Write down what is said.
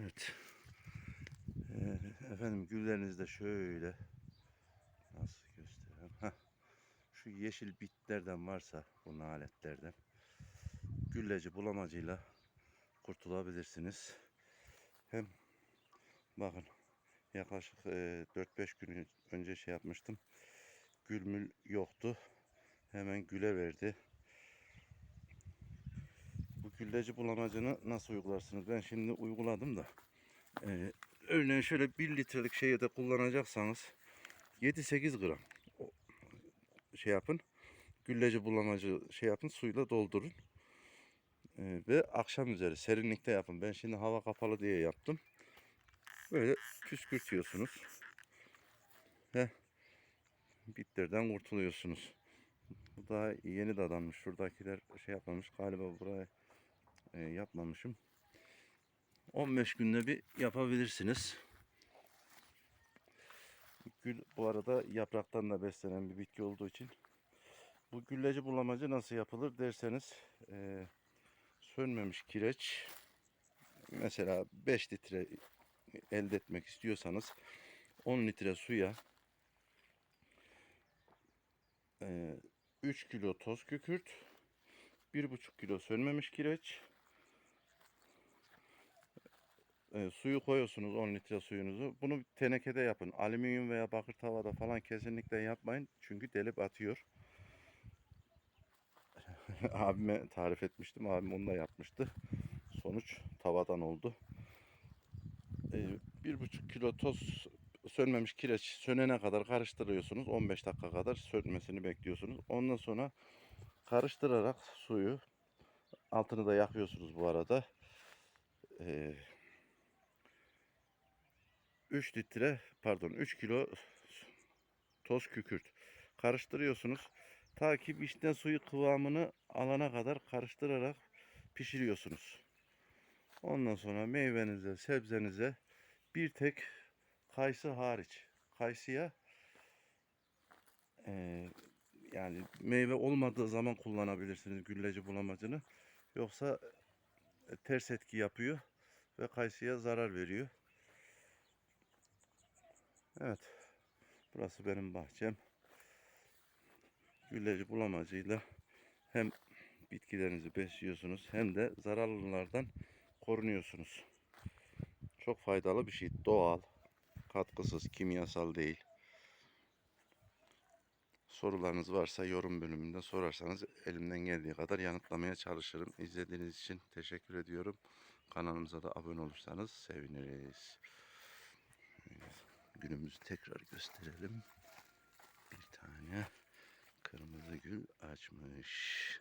Evet. Ee, efendim gülleriniz de şöyle nasıl göstereyim? Heh. Şu yeşil bitlerden varsa bu naletlerden gülleci bulamacıyla kurtulabilirsiniz. Hem bakın yaklaşık e, 4-5 gün önce şey yapmıştım. Gülmül yoktu. Hemen güle verdi. Gülleci bulamacını nasıl uygularsınız? Ben şimdi uyguladım da. Ee, örneğin şöyle 1 litrelik şeyi de kullanacaksanız 7-8 gram şey yapın. Gülleci bulamacı şey yapın suyla doldurun. Ee, ve akşam üzeri serinlikte yapın. Ben şimdi hava kapalı diye yaptım. Böyle püskürtüyorsunuz. Ve bitlerden kurtuluyorsunuz. Bu daha yeni dadanmış. Şuradakiler şey yapmamış. Galiba buraya e, yapmamışım. 15 günde bir yapabilirsiniz. Gül bu arada yapraktan da beslenen bir bitki olduğu için bu gülleci bulamacı nasıl yapılır derseniz e, sönmemiş kireç mesela 5 litre elde etmek istiyorsanız 10 litre suya e, 3 kilo toz kükürt 1,5 kilo sönmemiş kireç e, suyu koyuyorsunuz 10 litre suyunuzu. Bunu tenekede yapın. Alüminyum veya bakır tavada falan kesinlikle yapmayın. Çünkü delip atıyor. Abime tarif etmiştim. Abim onu da yapmıştı. Sonuç tavadan oldu. E, bir buçuk kilo toz sönmemiş kireç sönene kadar karıştırıyorsunuz. 15 dakika kadar sönmesini bekliyorsunuz. Ondan sonra karıştırarak suyu altını da yakıyorsunuz bu arada. Eee 3 litre pardon 3 kilo toz kükürt karıştırıyorsunuz. Ta ki vişne suyu kıvamını alana kadar karıştırarak pişiriyorsunuz. Ondan sonra meyvenize, sebzenize bir tek kayısı hariç. Kayısıya eee, yani meyve olmadığı zaman kullanabilirsiniz gülleci bulamacını. Yoksa e, ters etki yapıyor ve kayısıya zarar veriyor. Evet. Burası benim bahçem. Gülleci bulamacıyla hem bitkilerinizi besliyorsunuz hem de zararlılardan korunuyorsunuz. Çok faydalı bir şey. Doğal, katkısız, kimyasal değil. Sorularınız varsa yorum bölümünde sorarsanız elimden geldiği kadar yanıtlamaya çalışırım. İzlediğiniz için teşekkür ediyorum. Kanalımıza da abone olursanız seviniriz. Gülümüzü tekrar gösterelim. Bir tane kırmızı gül açmış.